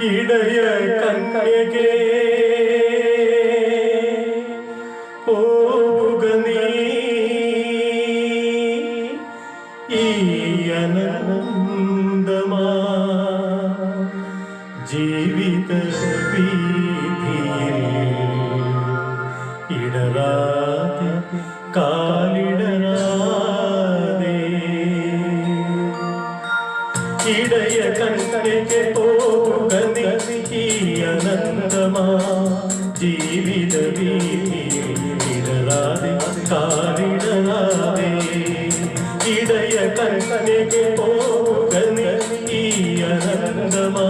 ഇടയ കന്യകേ പോവുക നീ ഈ അനന്തമാ. ജീവിത വീതിയിൽ ഇടറാതെ ഇടയ കണ്ണയ്ക്ക് പോക നീ അനന്തമാ. ജീവിത വീരാതെ കാലിടരാതെ ഇടയ കണ്ണയ്ക്ക് പോക നീ അനന്തമാ.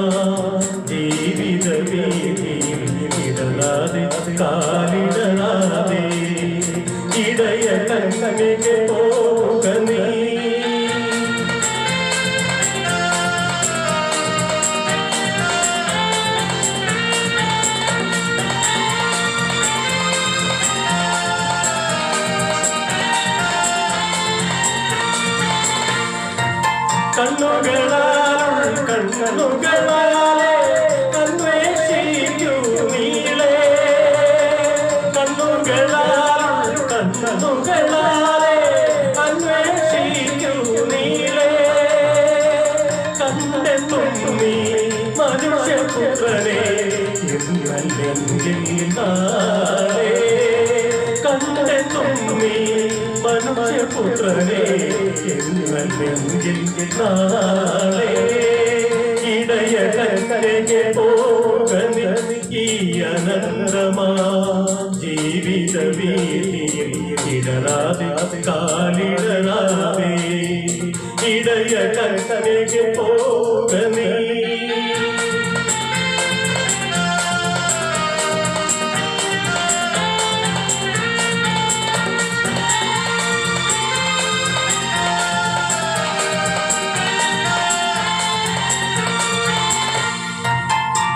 ജീവിത വീരാതെ കാലിടരാതെ ഇടയ കണ്ണയ്ക്ക് പോക കണ്ണുകളാൽ കണ്ണുകളാലെ അന്വേഷിക്കൂ നീളെ കണ്ണുകളാൽ കണ്ണുകളാലെ അന്വേഷിക്കൂ നീളെ കണ്ടെത്തും നീ മനുഷ്യപുത്രനെ എന്നല്ലെങ്കിൽ നാളെ മനുഷ്യപുത്രനെ നാളെ ഇടയ കരകെ പോക ഈ അനന്തമാ ജീവിത വീതിയിൽ ഇടരാതെ കാലിടരാതെ ഇടയ കരകെ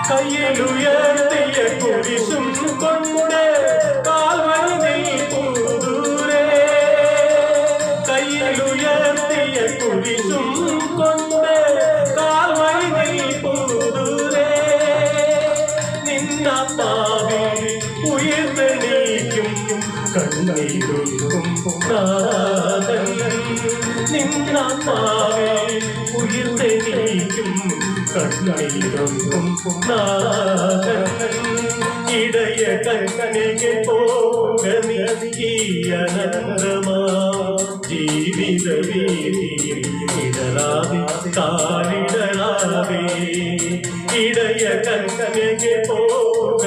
கையில் உயர்த்திய குறிசும் கொண்டு கால்வனதை பூதூரே. கையில் உயர்த்திய குறிசும் கொண்டு கால்வனதை பூதூரே. நின்னாத்தாவே உயிர் நீக்கும் கண்ணீருக்கும் நான் ഇടയ കണ്ണനെ പോക നീ അനന്തമാ ജീവിത വീതിയിൽ ഇടരാതെ കാലിടരാതെ ഇടയ കണ്ണനെ പോക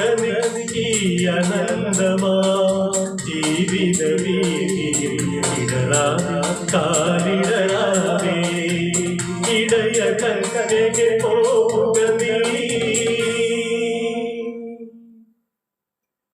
കാലിടരാതെ ഇടയ കണ്ണനെ പോക